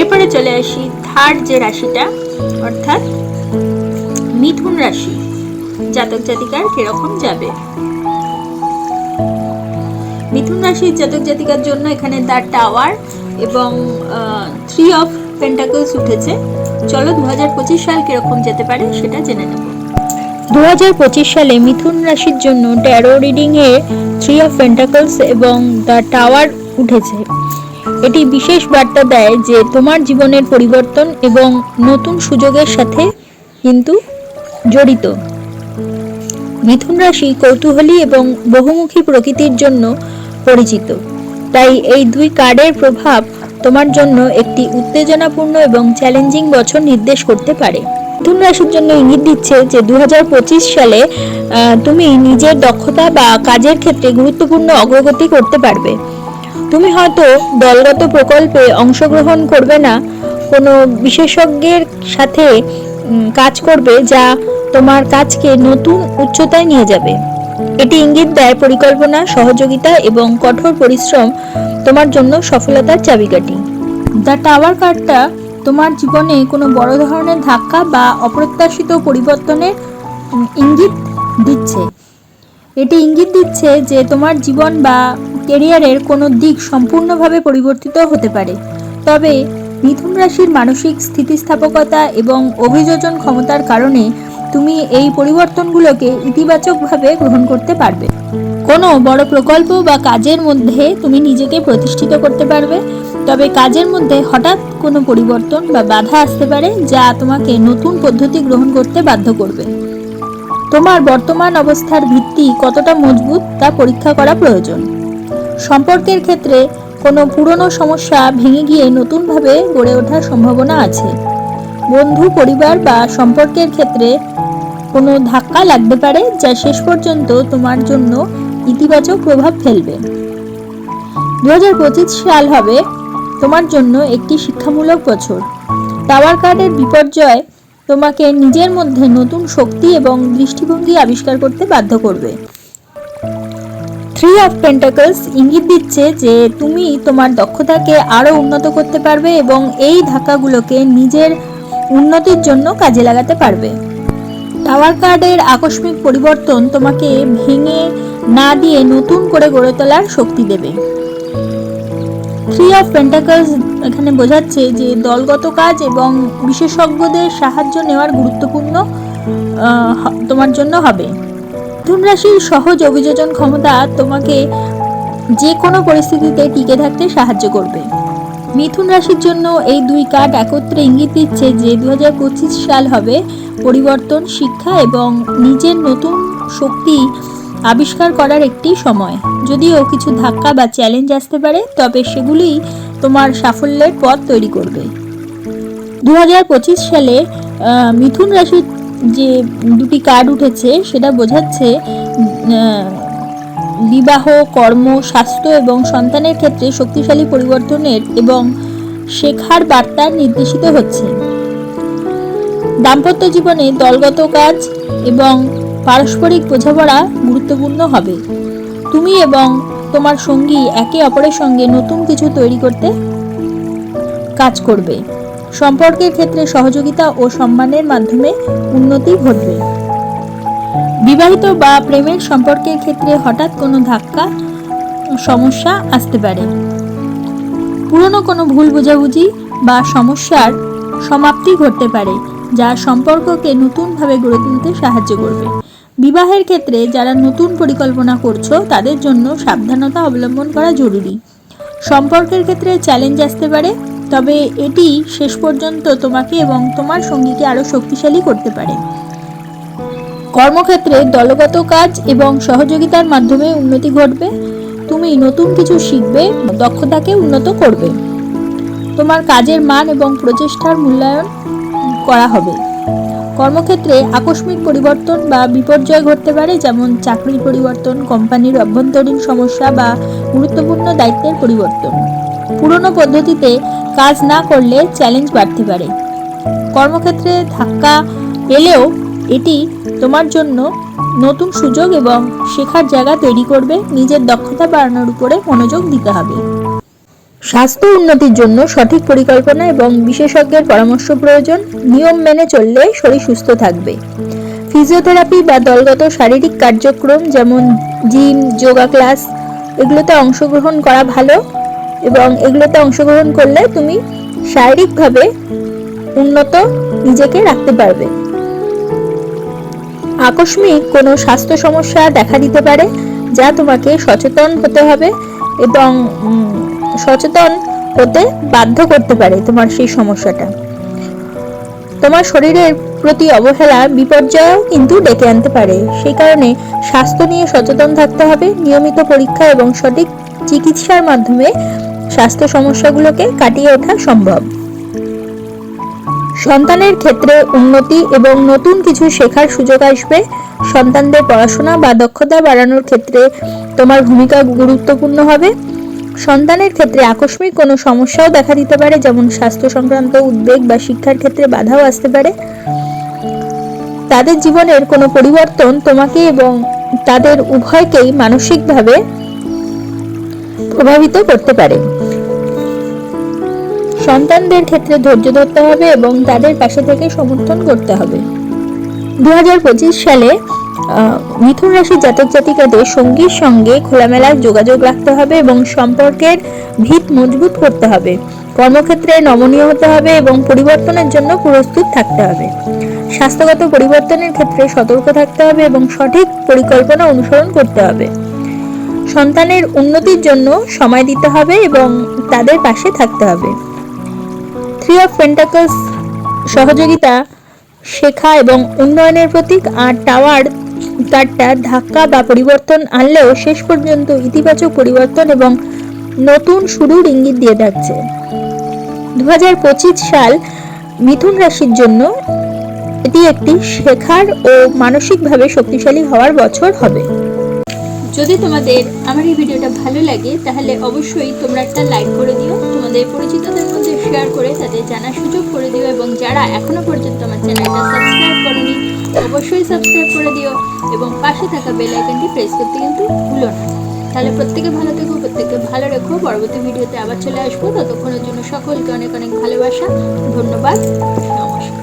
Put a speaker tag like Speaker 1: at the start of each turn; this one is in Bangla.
Speaker 1: এরপরে চলে আসি থার্ড যে রাশিটা, অর্থাৎ মিথুন রাশি, জাতক জাতিকার কীরকম যাবে? মিথুন রাশির জাতক জাতিকার জন্য এখানে দ্য টাওয়ার এবং থ্রি অফ পেন্টাকলস উঠেছে। চলো দু হাজার পঁচিশ সাল কীরকম যেতে পারে সেটা জেনে নেব। দু হাজার পঁচিশ সালে মিথুন রাশির জন্য ট্যারো রিডিং এ থ্রি অফ পেন্টাকলস এবং দ্য টাওয়ার উঠেছে। এটি বিশেষ বার্তা দেয় যে তোমার জীবনের পরিবর্তন এবং নতুন সুযোগের সাথে কিন্তু জড়িত। মিথুন রাশি কৌতূহলী এবং বহুমুখী প্রকৃতির জন্য পরিচিত। তাই এই দুই কার্ডের প্রভাব তোমার জন্য একটি উত্তেজনাপূর্ণ এবং চ্যালেঞ্জিং বছর নির্দেশ করতে পারে। মিথুন রাশির জন্য ইঙ্গিত দিচ্ছে যে দু হাজার পঁচিশ সালে তুমি নিজের দক্ষতা বা কাজের ক্ষেত্রে গুরুত্বপূর্ণ অগ্রগতি করতে পারবে। তুমি হয়তো দলগত প্রকল্পে অংশগ্রহণ করবে না। কোনো বিশেষজ্ঞের সাথে কাজ করবে যা তোমার কাজকে নতুন উচ্চতায় নিয়ে যাবে। এটি ইঙ্গিত দেয় পরিকল্পনা, সহযোগিতা এবং কঠোর পরিশ্রম তোমার জন্য সফলতার চাবিকাঠি। দ্য টাওয়ার কার্ডটা তোমার জীবনে কোনো বড় ধরনের ধাক্কা বা অপ্রত্যাশিত পরিবর্তনের ইঙ্গিত দিচ্ছে। এটি ইঙ্গিত দিচ্ছে যে তোমার জীবন বা কেরিয়ারের কোনো দিক সম্পূর্ণভাবে পরিবর্তিত হতে পারে। তবে মিথুন রাশির মানসিক স্থিতিস্থাপকতা এবং অভিযোজন ক্ষমতার কারণে তুমি এই পরিবর্তনগুলোকে ইতিবাচকভাবে গ্রহণ করতে পারবে। কোনো বড় প্রকল্প বা কাজের মধ্যে তুমি নিজেকে প্রতিষ্ঠিত করতে পারবে, তবে কাজের মধ্যে হঠাৎ কোনো পরিবর্তন বা বাধা আসতে পারে যা তোমাকে নতুন পদ্ধতি গ্রহণ করতে বাধ্য করবে। তোমার বর্তমান অবস্থার ভিত্তি কতটা মজবুত তা পরীক্ষা করা প্রয়োজন। সম্পর্কের ক্ষেত্রে কোনো পুরনো সমস্যা ভেঙে গিয়ে নতুনভাবে গড়ে ওঠার সম্ভাবনা আছে। বন্ধু, পরিবার বা সম্পর্কের ক্ষেত্রে কোনো ধাক্কা লাগতে পারে যা শেষ পর্যন্ত তোমার জন্য ইতিবাচক প্রভাব ফেলবে। দু হাজার পঁচিশ সাল হবে তোমার জন্য একটি শিক্ষামূলক বছর। টাওয়ার কার্ডের বিপর্যয় তোমাকে নিজের মধ্যে নতুন শক্তি এবং দৃষ্টিভঙ্গি আবিষ্কার করতে বাধ্য করবে। থ্রি অফ পেন্টাকলস ইঙ্গিত দিচ্ছে যে তুমি তোমার দক্ষতাকে আরও উন্নত করতে পারবে এবং এই ধাক্কাগুলোকে নিজের উন্নতির জন্য কাজে লাগাতে পারবে। টাওয়ার কার্ডের আকস্মিক পরিবর্তন তোমাকে ভেঙে না দিয়ে নতুন করে গড়ে তোলার শক্তি দেবে। থ্রি অফ পেন্টাকলস এখানে বোঝাচ্ছে যে দলগত কাজ এবং বিশেষজ্ঞদের সাহায্য নেওয়ার গুরুত্বপূর্ণ তোমার জন্য হবে। মিথুন রাশির সহজ অভিযোজন ক্ষমতা তোমাকে যে কোনো পরিস্থিতিতে টিকে থাকতে সাহায্য করবে। মিথুন রাশির জন্য এই দুই কার্ড একত্রে ইঙ্গিত দিচ্ছে যে দু হাজার পঁচিশ সাল হবে পরিবর্তন, শিক্ষা এবং নিজের নতুন শক্তি আবিষ্কার করার একটি সময়। যদিও কিছু ধাক্কা বা চ্যালেঞ্জ আসতে পারে, তবে সেগুলি তোমার সাফল্যের পথ তৈরি করবে। দু হাজার পঁচিশ সালে মিথুন রাশির যে দুটি কার্ড উঠেছে, সেটা বোঝাচ্ছে বিবাহ, কর্ম, স্বাস্থ্য এবং সন্তানের ক্ষেত্রে শক্তিশালী পরিবর্তনের এবং শেখার বার্তা নির্দেশিত হচ্ছে। দাম্পত্য জীবনে দলগত কাজ এবং পারস্পরিক বোঝাপড়া গুরুত্বপূর্ণ হবে। তুমি এবং তোমার সঙ্গী একে অপরের সঙ্গে নতুন কিছু তৈরি করতে কাজ করবে। সম্পর্কের ক্ষেত্রে সহযোগিতা ও সম্মানের মাধ্যমে উন্নতি ঘটবে। বিবাহিত বা প্রেমের সম্পর্কের ক্ষেত্রে হঠাৎ কোনো ধাক্কা, সমস্যা আসতে পারে। পুরনো কোনো ভুল বোঝাবুঝি বা সমস্যার সমাপ্তি ঘটতে পারে, যা সম্পর্ককে নতুনভাবে গড়ে তুলতে সাহায্য করবে। বিবাহের ক্ষেত্রে যারা নতুন পরিকল্পনা করছ, তাদের জন্য সাবধানতা অবলম্বন করা জরুরি। সম্পর্কের ক্ষেত্রে চ্যালেঞ্জ আসতে পারে, তবে এটি শেষ পর্যন্ত তোমাকে এবং তোমার সঙ্গীকে আরও শক্তিশালী করতে পারে। কর্মক্ষেত্রে দলগত কাজ এবং সহযোগিতার মাধ্যমে উন্নতি ঘটবে, তুমি নতুন কিছু শিখবে, দক্ষতাকে উন্নত করবে। তোমার কাজের মান এবং প্রচেষ্টার মূল্যায়ন করা হবে। কর্মক্ষেত্রে আকস্মিক পরিবর্তন বা বিপর্যয় ঘটতে পারে, যেমন চাকরির পরিবর্তন, কোম্পানির অভ্যন্তরীণ সমস্যা বা গুরুত্বপূর্ণ দায়িত্বের পরিবর্তন। পুরনো পদ্ধতিতে কাজ না করলে চ্যালেঞ্জ বাড়তে পারে। কর্মক্ষেত্রে ধাক্কা এলেও এটি তোমার জন্য নতুন সুযোগ এবং শেখার জায়গা তৈরি করবে। নিজের দক্ষতা বাড়ানোর উপরে মনোযোগ দিতে হবে। স্বাস্থ্য উন্নতির জন্য সঠিক পরিকল্পনা এবং বিশেষজ্ঞের পরামর্শ প্রয়োজন, নিয়ম মেনে চললে শরীর সুস্থ থাকবে। ফিজিওথেরাপি বা দলগত শারীরিক কার্যক্রম যেমন জিম, যোগা ক্লাস, এগুলোতে অংশগ্রহণ করা ভালো এবং এগুলোতে অংশগ্রহণ করলে তুমি শারীরিকভাবে উন্নত নিজেকে রাখতে পারবে। আকস্মিক কোনো স্বাস্থ্য সমস্যা দেখা দিতে পারে, যা তোমাকে সচেতন হতে হবে এবং সচেতন হতে বাধ্য করতে পারে তোমার সেই সমস্যাটা। তোমার শরীরের প্রতি অবহেলা, বিপর্যয়ও কিন্তু ডেকে আনতে পারে। সেই কারণে স্বাস্থ্য নিয়ে সচেতন থাকতে হবে। নিয়মিত পরীক্ষা এবং সঠিক চিকিৎসার মাধ্যমে স্বাস্থ্য সমস্যাগুলোকে কাটিয়ে ওঠা সম্ভব। সন্তানের ক্ষেত্রে উন্নতি এবং নতুন কিছু শেখার সুযোগ আসবে। সন্তানদের পড়াশোনা বা দক্ষতা বাড়ানোর ক্ষেত্রে তোমার ভূমিকা গুরুত্বপূর্ণ হবে। সন্তানের ক্ষেত্রে আকস্মিক কোনো সমস্যাও দেখা দিতে পারে, যেমন স্বাস্থ্য সংক্রান্ত উদ্বেগ বা শিক্ষার ক্ষেত্রে বাধাও আসতে পারে। তাদের জীবনের কোনো পরিবর্তন তোমাকে এবং তাদের উভয়কেই মানসিকভাবে প্রভাবিত করতে পারে। সন্তানদের ক্ষেত্রে ধৈর্য ধরতে হবে এবং তাদের পাশে থেকে সমর্থন করতে হবে। দু হাজার পঁচিশ সালে মিথুন রাশির জাতক জাতিকাদের সঙ্গীর সঙ্গে খোলামেলা যোগাযোগ রাখতে হবে এবং সম্পর্কের ভিত মজবুত করতে হবে। কর্মক্ষেত্রে নমনীয় হতে হবে এবং পরিবর্তনের জন্য প্রস্তুত থাকতে হবে। স্বাস্থ্যগত পরিবর্তনের ক্ষেত্রে সতর্ক থাকতে হবে এবং সঠিক পরিকল্পনা অনুসরণ করতে হবে। সন্তানের উন্নতির জন্য সময় দিতে হবে এবং তাদের পাশে থাকতে হবে। থ্রি অফ পেন্টাকলস সহযোগিতা, শেখা এবং উন্নয়নের প্রতীক আর টাওয়ার কার্ডটা ধাক্কা বা পরিবর্তন আনলেও শেষ পর্যন্ত ইতিবাচক পরিবর্তন এবং নতুন শুরুর ইঙ্গিত দিয়ে থাকছে দু হাজার পঁচিশ সাল মিথুন রাশির জন্য এটি একটি শেখার ও মানসিকভাবে শক্তিশালী হওয়ার বছর হবে। যদি তোমাদের আমার এই ভিডিওটা ভালো লাগে, তাহলে অবশ্যই তোমরা একটা লাইক করে দিও। তোমাদের পরিচিতদের মধ্যে শেয়ার করে তাদের জানার সুযোগ করে দিও এবং যারা এখনও পর্যন্ত আমার চ্যানেলটা সাবস্ক্রাইব করেনি, অবশ্যই সাবস্ক্রাইব করে দিও এবং পাশে থাকা বেল আইকনটি প্রেস করতে কিন্তু ভুলো না। তাহলে প্রত্যেকে ভালো থেকো প্রত্যেকে ভালো রেখো। পরবর্তী ভিডিওতে আবার চলে আসব। ততক্ষণের জন্য সকলকে অনেক অনেক ভালোবাসা, ধন্যবাদ, নমস্কার।